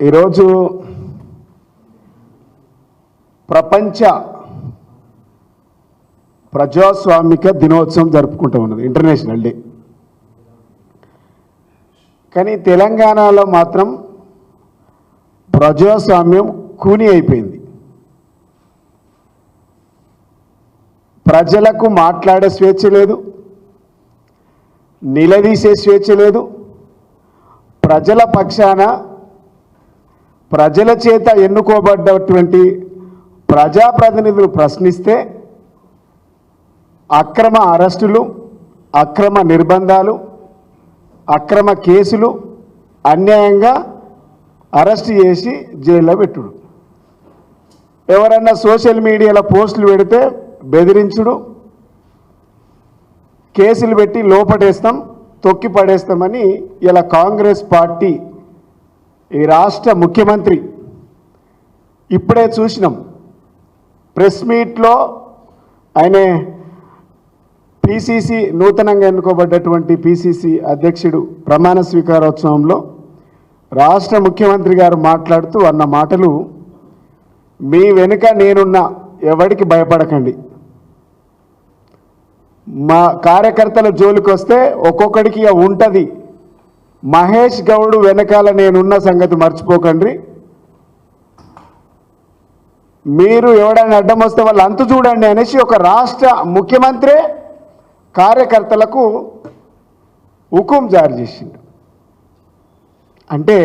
ఈరోజు ప్రపంచ ప్రజాస్వామిక దినోత్సవం జరుపుకుంటూ ఉన్నది ఇంటర్నేషనల్ డే కానీ తెలంగాణలో మాత్రం ప్రజాస్వామ్యం కూని అయిపోయింది. ప్రజలకు మాట్లాడే స్వేచ్ఛ లేదు నిలదీసే స్వేచ్ఛ లేదు ప్రజల పక్షాన ప్రజల చేత ఎన్నుకోబడ్డటువంటి ప్రజాప్రతినిధులు ప్రశ్నిస్తే అక్రమ అరెస్టులు అక్రమ నిర్బంధాలు అక్రమ కేసులు అన్యాయంగా అరెస్ట్ చేసి జైల్లో పెట్టుడు. ఎవరన్నా సోషల్ మీడియాలో పోస్టులు పెడితే బెదిరించుడు. కేసులు పెట్టి లోపడేస్తాం తొక్కి పడేస్తామని ఇలా కాంగ్రెస్ పార్టీ ఈ రాష్ట్ర ముఖ్యమంత్రి ఇప్పుడే చూసినాం. ప్రెస్ మీట్లో ఆయన పిసిసి నూతనంగా ఎన్నుకోబడ్డటువంటి పిసిసి అధ్యక్షుడు ప్రమాణ స్వీకారోత్సవంలో రాష్ట్ర ముఖ్యమంత్రి గారు మాట్లాడుతూ అన్న మాటలు మీ వెనుక నేనున్న ఎవరికి భయపడకండి. మా కార్యకర్తల జోలికి వస్తే ఒక్కొక్కడికి ఇక ఉంటుంది. మహేష్ గౌడ్ వెనకాల నేనున్న సంగతి మర్చిపోకండి. మీరు ఎవడైనా అడ్డం వస్తే వాళ్ళు అంతు చూడండి అనేసి ఒక రాష్ట్ర ముఖ్యమంత్రి కార్యకర్తలకు హుకుం జారీ చేసిండు. అంటే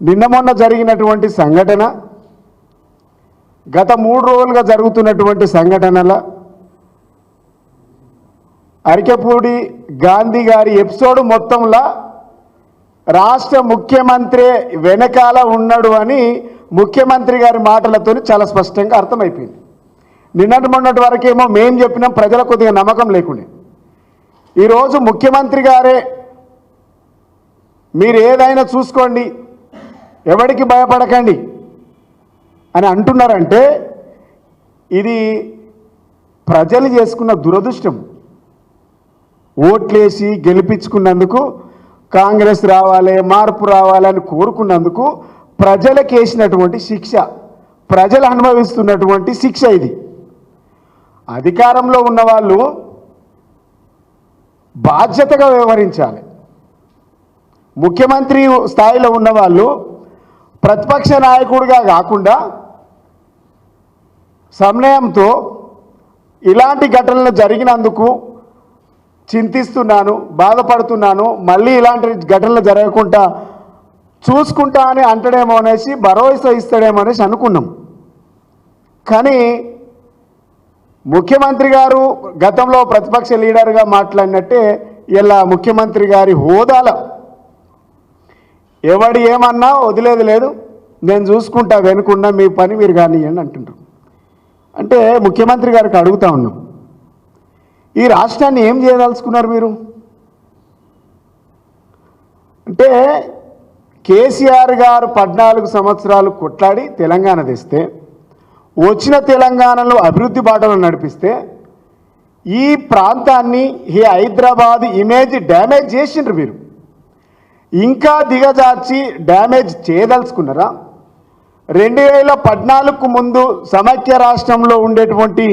నిన్న మొన్న జరిగినటువంటి సంఘటన గత మూడు రోజులుగా జరుగుతున్నటువంటి సంఘటనల అరికెపూడి గాంధీ గారి ఎపిసోడ్ మొత్తంలో రాష్ట్ర ముఖ్యమంత్రి వెనకాల ఉన్నాడు అని ముఖ్యమంత్రి గారి మాటలతో చాలా స్పష్టంగా అర్థమైపోయింది. నిన్నటి మొన్నటి వరకేమో మేం చెప్పినాం ప్రజల కొద్దిగా నమ్మకం లేకుండే. ఈరోజు ముఖ్యమంత్రి గారే మీరు ఏదైనా చూసుకోండి ఎవరికి భయపడకండి అని అంటున్నారంటే ఇది ప్రజలు చేసుకున్న దురదృష్టం. ఓట్లేసి గెలిపించుకున్నందుకు కాంగ్రెస్ రావాలి మార్పు రావాలని కోరుకున్నందుకు ప్రజలకు వేసినటువంటి శిక్ష ప్రజలు అనుభవిస్తున్నటువంటి శిక్ష ఇది. అధికారంలో ఉన్న వాళ్ళు బాధ్యతగా వ్యవహరించాలి. ముఖ్యమంత్రి స్థాయిలో ఉన్నవాళ్ళు ప్రతిపక్ష నాయకుడిగా కాకుండా సమన్వయంతో ఇలాంటి ఘటనలు జరిగినందుకు చింతిస్తున్నాను బాధపడుతున్నాను మళ్ళీ ఇలాంటి ఘటనలు జరగకుండా చూసుకుంటా అని అంటడేమో అనేసి భరోసా ఇస్తాడేమో అనేసి అనుకున్నాం. కానీ ముఖ్యమంత్రి గారు గతంలో ప్రతిపక్ష లీడర్గా మాట్లాడినట్టే ఇలా ముఖ్యమంత్రి గారి హోదాలో ఎవడు ఏమన్నా వదిలేదు లేదు నేను చూసుకుంటా వెనుకున్నా మీ పని మీరు కానివ్వండి అంటుంటారు అంటే ముఖ్యమంత్రి గారికి అడుగుతా ఉన్నాం. ఈ రాష్ట్రాన్ని ఏం చేయదలుచుకున్నారు మీరు? అంటే కేసీఆర్ గారు పద్నాలుగు సంవత్సరాలు కొట్లాడి తెలంగాణ తెస్తే వచ్చిన తెలంగాణలో అభివృద్ధి బాటలో నడిపిస్తే ఈ ప్రాంతాన్ని ఈ హైదరాబాద్ ఇమేజ్ డ్యామేజ్ చేసిండ్రు మీరు. ఇంకా దిగజార్చి డ్యామేజ్ చేయదలుచుకున్నారా? రెండు వేల పద్నాలుగుకు ముందు సమైక్య రాష్ట్రంలో ఉండేటువంటి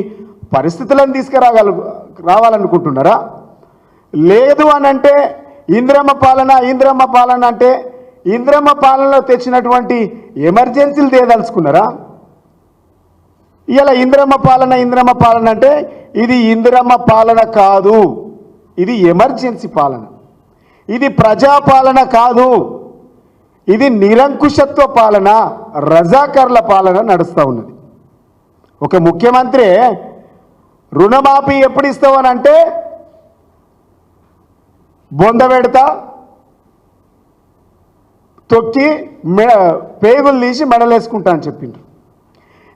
పరిస్థితులను తీసుకురాగలుగు రావాలనుకుంటున్నారా? లేదు అని అంటే ఇంద్రమ్మ పాలన ఇంద్రమ్మ పాలన అంటే ఇంద్రమ్మ పాలనలో తెచ్చినటువంటి ఎమర్జెన్సీలు తేదలుచుకున్నారా? ఇలా ఇంద్రమ్మ పాలన ఇంద్రమ్మ పాలన అంటే ఇది ఇంద్రమ్మ పాలన కాదు. ఇది ఎమర్జెన్సీ పాలన. ఇది ప్రజాపాలన కాదు. ఇది నిరంకుశత్వ పాలన రజాకర్ల పాలన నడుస్తూ ఉన్నది. ఒక ముఖ్యమంత్రి రుణమాఫీ ఎప్పుడు ఇస్తామని అంటే బొంద పెడతా తొక్కి మెడ పేగులు తీసి మెడలేసుకుంటా అని చెప్పిండ్రు.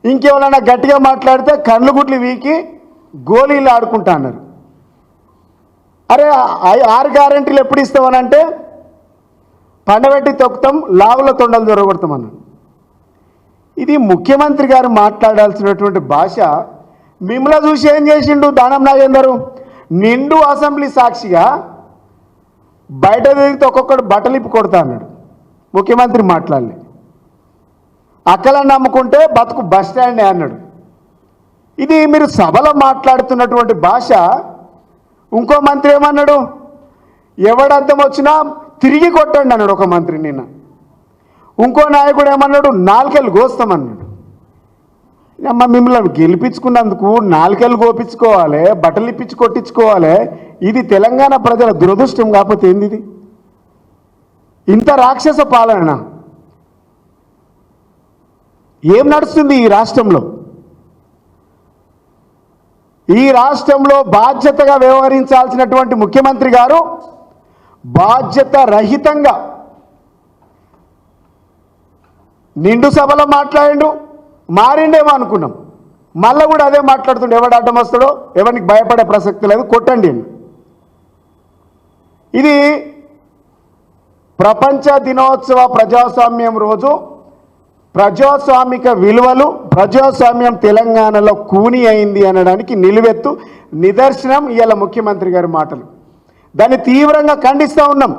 ఇంకేమైనా గట్టిగా మాట్లాడితే కళ్ళు గుడ్లు వీకి గోళీలు ఆడుకుంటా అన్నారు. అరే ఆరు గ్యారెంటీలు ఎప్పుడు ఇస్తామనంటే పండబెట్టి తొక్కుతాం లావుల తొండలు దొరగొడతాం అన్నాడు ఇది ముఖ్యమంత్రి గారు మాట్లాడాల్సినటువంటి భాష మిమ్మల్ని చూసి ఏం చేసిండు దానం నాగేందరు? నిండు అసెంబ్లీ సాక్షిగా బయట తిరిగితే ఒక్కొక్కడు బట్టలిప్పి కొడతా అన్నాడు. ముఖ్యమంత్రి మాట్లాడలే. అక్కలను నమ్ముకుంటే బతుకు బస్ స్టాండే అన్నాడు. ఇది మీరు సభలో మాట్లాడుతున్నటువంటి భాష. ఇంకో మంత్రి ఏమన్నాడు? ఎవడర్థం వచ్చినా తిరిగి కొట్టండి అన్నాడు ఒక మంత్రి నిన్న. ఇంకో నాయకుడు ఏమన్నాడు? నాలుకెళ్ళు కోస్తామన్నాడు అమ్మ మిమ్మల్ని గెలిపించుకున్నందుకు నాలుకెళ్ళు గోపించుకోవాలి బట్టలు ఇప్పించి కొట్టించుకోవాలి. ఇది తెలంగాణ ప్రజల దురదృష్టం కాకపోతే ఏంది ఇది ఇంత రాక్షస పాలన. ఏం నడుస్తుంది ఈ రాష్ట్రంలో? ఈ రాష్ట్రంలో బాధ్యతగా వ్యవహరించాల్సినటువంటి ముఖ్యమంత్రి గారు బాధ్యత రహితంగా నిండు సభలో మాట్లాడిండు మారిండేమో అనుకున్నాం. మళ్ళీ కూడా అదే మాట్లాడుతుండే ఎవడు అడ్డం వస్తాడో ఎవరికి భయపడే ప్రసక్తి లేదు కొట్టండి ఇది ప్రపంచ దినోత్సవ ప్రజాస్వామ్యం రోజు. ప్రజాస్వామిక విలువలు ప్రజాస్వామ్యం తెలంగాణలో కూని అయింది అనడానికి నిలువెత్తు నిదర్శనం ఇవాళ ముఖ్యమంత్రి గారి మాటలు. దాన్ని తీవ్రంగా ఖండిస్తూ ఉన్నాం.